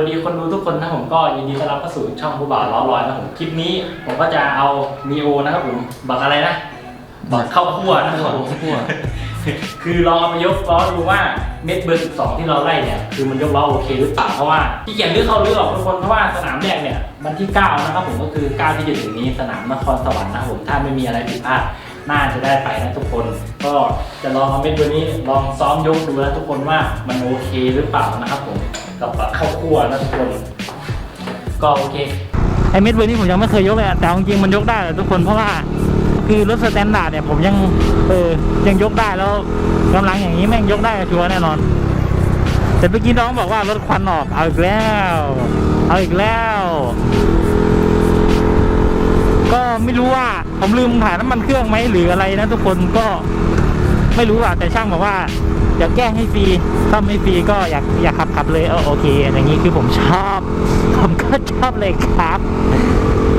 วัสดีคนดูทุกคนนะผมก็ยินดีต้อนรับเข้าสู่ช่องผู้บ่าวล้อลอยนะผมคลิปนี้ผมก็จะเอามีโอนะครับผมบักอะไรนะบักเข้าคั่วนะครับผมคั่วคือลองเอาไปยกล้อดูว่าเม็ดเบอร์12 ที่เราไล่เนี่ยคือมันยกล้อโอเคหรือเปล่าเพราะว่าที่เกียนเลือกเข้าเลือกออกทุกคนเพราะว่าสนามแรกเนี่ยวันที่ 9 นะครับผมก็คือ 9 ที่จะถึงนี้สนามนครสวรรค์นะครับผมถ้าไม่มีอะไรผิดพลาดน่าจะได้ไปนะทุกคน ก็จะลองเอาเม็ดเบอร์นี้ลองซ้อมยกดูนะทุกคนว่ามันโอเคหรือเปล่านะครับผม กับข้าวคั่วนะทุกคนก็โอเคไอเม็ดเบอร์นี่ผมยังไม่เคยยกเลยอะแต่จริงมันยกได้แหละทุกคนเพราะว่าคือรถสแตนดาร์ดเนี่ยผมยังเออยังยกได้แล้วกำลังอย่างนี้แม่งยกได้ชัวร์แน่นอน แต่เมื่อกี้น้องบอกว่ารถควันออกเอาอีกแล้ว เอาอีกแล้ว ก็ไม่รู้ว่าผมลืมถ่ายน้ำมันเครื่องไหมหรืออะไรนะทุกคนก็ไม่รู้อะแต่ช่างบอกว่า อยากแก้ให้ฟรีถ้าไม่ฟรีก็อยากอยากขับขับเลยเออโอเคอย่างนี้คือผมชอบ ผมก็ชอบเลยครับ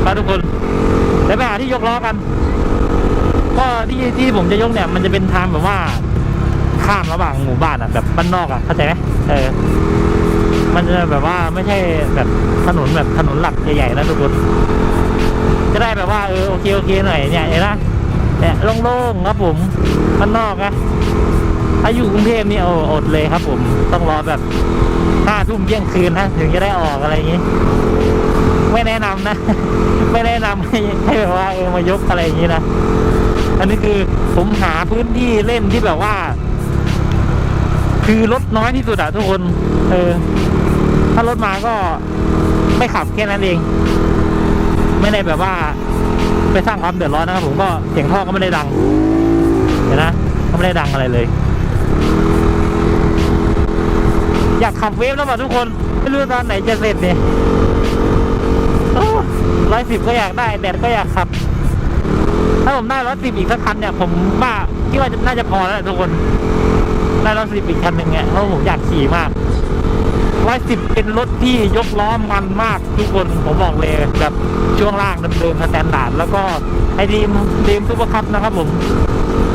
ไปทุกคนเดี๋ยวไปหาที่ยกล้อกันก็ที่ที่ผมจะยกเนี่ยมันจะเป็นทางแบบว่าข้ามระหว่างหมู่บ้านอะแบบบ้านนอกอะเข้าใจไหมเออมันจะแบบว่าไม่ใช่แบบถนนแบบถนนหลักใหญ่ๆนะทุกคนจะได้แบบว่าเออโอเคโอเคหน่อยเนี่ยเห็นนะเนี่ยโล่งๆครับผมบ้านนอกนะ ถ้าอยู่กรุงเทพนี่โอ้อดเลยครับ ผมต้องรอแบบห้าทุ่มเที่ยงคืนนะถึงจะได้ออกอะไรอย่างงี้ ไม่แนะนำนะ ไม่แนะนำให้ให้แบบว่าเออมายกอะไรอย่างงี้นะอันนี้คือผมหาพื้นที่เล่นที่แบบว่า คือรถน้อยที่สุดอะทุกคน เออ ถ้ารถมาก็ไม่ขับแค่นั้นเอง ไม่ได้แบบว่าไปสร้างความเดือดร้อนนะครับผมก็เสียงท่อก็ไม่ได้ดังเห็นนะก็ไม่ได้ดังอะไรเลย อยากขับเวฟแล้วป่ะทุกคน ไม่รู้ตอนไหนจะเสร็จเนี่ยร้อยสิบก็อยากได้แดดก็อยากขับ ถ้าผมได้ร้อยสิบอีกสักคันเนี่ยผมว่าคิดว่าน่าจะพอแล้วทุกคน ได้ร้อยสิบอีกคันหนึ่งเนี่ยเพราะผมอยากขี่มากร้อยสิบเป็นรถที่ยกล้อมันมากทุกคนผมบอกเลยแบบช่วงล่างเดิมๆสแตนดาร์ดแล้วก็ไอ้ดีมดีมซูเปอร์คัพนะครับผม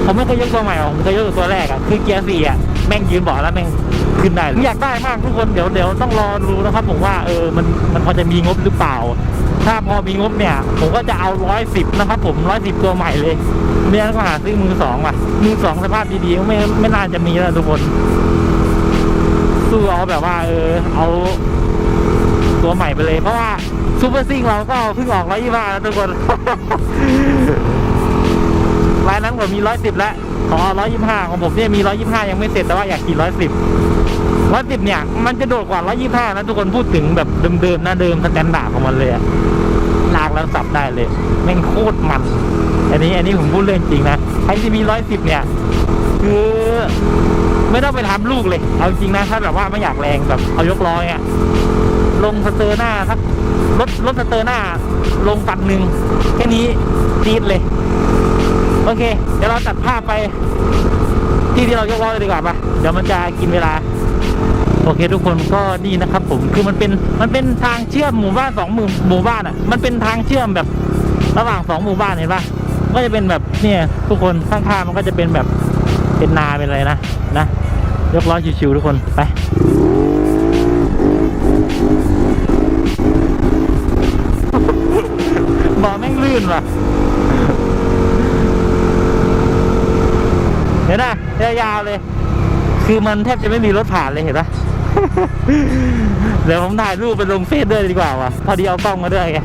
ผมไม่เคยยกตัวใหม่หรอกผมเคยยกตัวแรกอะคือเกียร์สี่อะแม่งยืนเบาะแล้วแม่งขึ้นได้อยากได้มากทุกคนเดี๋ยวเดี๋ยวต้องรอดูนะครับ ผมว่าเออมันมันพอจะมีงบหรือเปล่า ถ้าพอมีงบเนี่ย ผมก็จะเอาร้อยสิบนะครับ ผมร้อยสิบตัวใหม่เลยไม่งั้นก็หาซื้อมือสองว่ะมือสองสภาพดีๆไม่ไม่น่าจะมีแล้วทุกคนสู้เอาแบบว่า เออ เอาตัวใหม่ไปเลยเพราะว่าซูเปอร์ซิงเราก็เพิ่งออกร้อยยี่ห้าแล้วทุกคน ร้ายนั้นผมมีร้อยสิบแล้วขอร้อยยี่ห้าของผมเนี่ยมีร้อยยี่ห้ายังไม่เสร็จแต่ว่าอยากขี่ร้อยสิบร้อยสิบเนี่ย มันจะโดดกว่าร้อยยี่ห้านะทุกคนพูดถึงแบบเดิมๆนะเดิมสแตนดาร์ดของมันเลยลากแล้วสับได้เลยแม่งโคตรมัน อันนี้อันนี้ผมพูดเรื่องจริงนะไอซีมีร้อยสิบเนี่ย คือไม่ต้องไปทำลูกเลย เอาจริงนะถ้าแบบว่าไม่อยากแรงแบบเอายกล้อเนี่ยลงสเตอร์หน้าสักรถรถสเตอร์หน้า ลงปัดหนึ่งแค่นี้ตีดเลย โอเค เดี๋ยวเราตัดภาพไป ที่ที่เรายกล้อเลยดีกว่าปะเดี๋ยวมันจะกินเวลา โอเค ทุกคนก็นี่นะครับ ผมคือมันเป็นมันเป็นทางเชื่อมหมู่บ้านสองหมู่หมู่บ้านอะ มันเป็นทางเชื่อมแบบระหว่างสองหมู่บ้านเห็นปะก็จะเป็นแบบเนี่ยทุกคนข้างๆมันก็จะเป็นแบบเป็นนาเป็นอะไรนะนะยกล้อชิวๆทุกคนไปบ่อแม่งลื่นว่ะ เห็นไหมยาวๆเลย คือมันแทบจะไม่มีรถผ่านเลยเห็นปะเดี๋ยวผมถ่ายรูปไปลงเฟซด้วยดีกว่าว่ะพอดีเอากล้องมาด้วยไง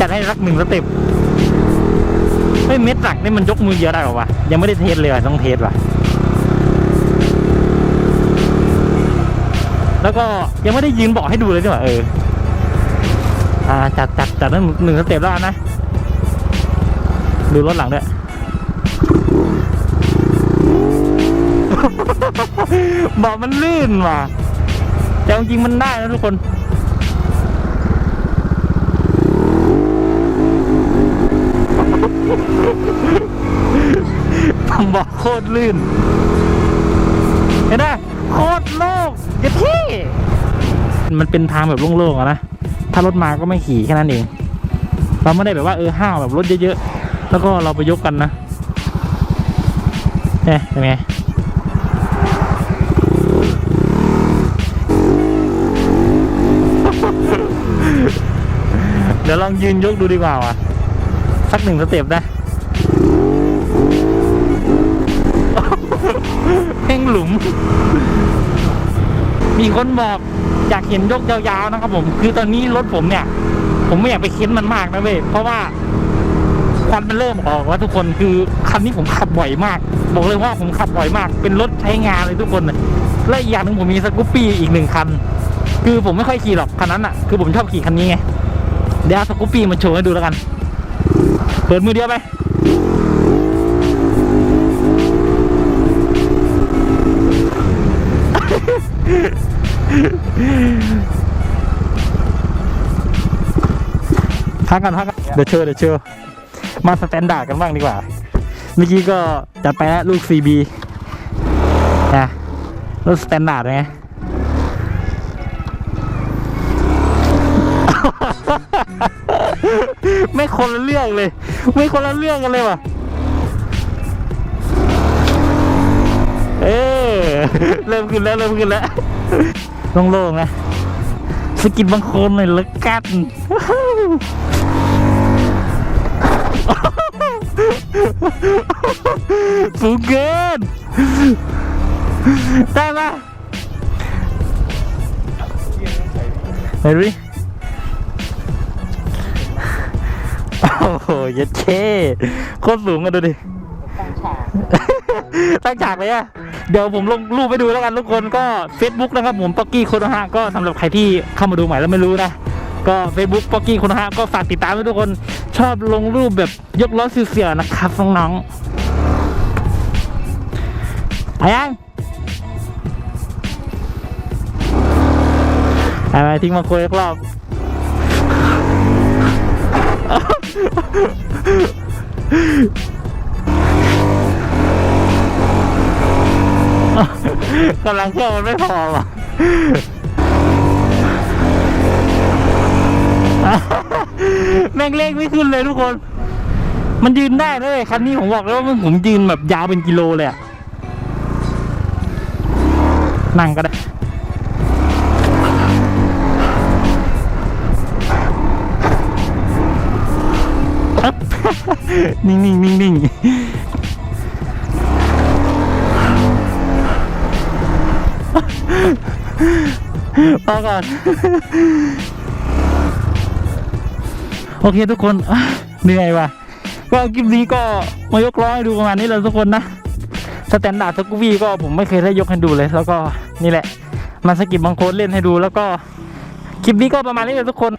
จัดให้รักหนึ่งสเต็ปเฮ้ยเม็ดหลักนี่มันยกมือเยอะได้ป่าวะยังไม่ได้เทสเลยต้องเทสว่ะ แล้วก็ยังไม่ได้ยืนเบอกให้ดูเลยดีกว่าเอออ่าจัดจัดจัดนั่นหนึ่งสเต็ปแล้วนนะดูรถหลังด้วย บอกมันลื่นว่ะแต่จริงมันได้นะทุกคนผมบอกโคตรลื่น เห็นไหมโคตรโล่งเจะที่มันเป็นทางแบบโล่งๆอะนะ ถ้ารถมาก็ไม่ขี่แค่นั้นเอง เราไม่ได้แบบว่าเออห้าวแบบรถเยอะๆ แล้วก็เราไปยกกันนะเนี่ยเป็นไง เดี๋ยวลองยืนยกดูดีกว่าว่ะ สักหนึ่งสเต็ปนะเพ่งหลุม มีคนบอกอยากเห็นยกยาวๆนะครับผม คือตอนนี้รถผมเนี่ย ผมไม่อยากไปเค้นมันมากนะเว้ย เพราะว่าควันมันเริ่มออกแล้วทุกคนคือคันนี้ผมขับบ่อยมาก บอกเลยว่าผมขับบ่อยมาก เป็นรถใช้งานเลยทุกคนและอีกอย่างหนึ่งผมมีสกูปปี้อีกหนึ่งคัน คือผมไม่ค่อยขี่หรอกคันนั้นอะ คือผมชอบขี่คันนี้ไง เดี๋ยวสกูปปี้มาโชว์ให้ดูแล้วกัน เปิดมือเดียวไปพักกันพักกันเดี๋ยวเชิญเดี๋ยวเชิญมาสแตนดาร์ดกันบ้างดีกว่า เมื่อกี้ก็จัดไปแล้วลูก CB นะรถสแตนดาร์ดไง ไม่คนละเรื่องเลย ไม่คนละเรื่องกันเลยว่ะ เออเริ่มขึ้นแล้วเริ่มขึ้นแล้วโล่งๆนะสกินบางคนหน่อยละกันสูงเกิน ได้ปะไหน โอ้โหเยัดเคโคตรสูงกันดูดิตั้งฉากเลยอะเดี๋ยวผมลงรูปไปดูแล้วกันทุกคนก็ Facebook นะครับผมป๊อกกี้โคโนฮะก็สำหรับใครที่เข้ามาดูใหม่แล้วไม่รู้นะ ก็ Facebook ป๊อกกี้โคโนฮะก็ฝากติดตามด้วยทุกคนชอบลงรูปแบบยกล้อเสียวๆนะครับน้องๆไปยังไปไปทิ้งมาคุยอีกรอบ กำลังเครื่องมันไม่พอว่ะแม่งเลขไม่ขึ้นเลยทุกคน มันยืนได้เลยคันนี้ผมบอกเลยว่ามันผมยืนแบบยาวเป็นกิโลเลยอะนั่งก็ได้ นิ่งนิ่งนิ่งนิ่งพอก่อน โอเคทุกคนเหนื่อยว่ะ ก็คลิปนี้ก็มายกล้อให้ดูประมาณนี้เลยทุกคนนะ สแตนดาร์ดสกูวี่ก็ผมไม่เคยได้ยกให้ดูเลย แล้วก็นี่แหละ มาสกิปบางโค้ดเล่นให้ดูแล้วก็ คลิปนี้ก็ประมาณนี้เลยทุกคน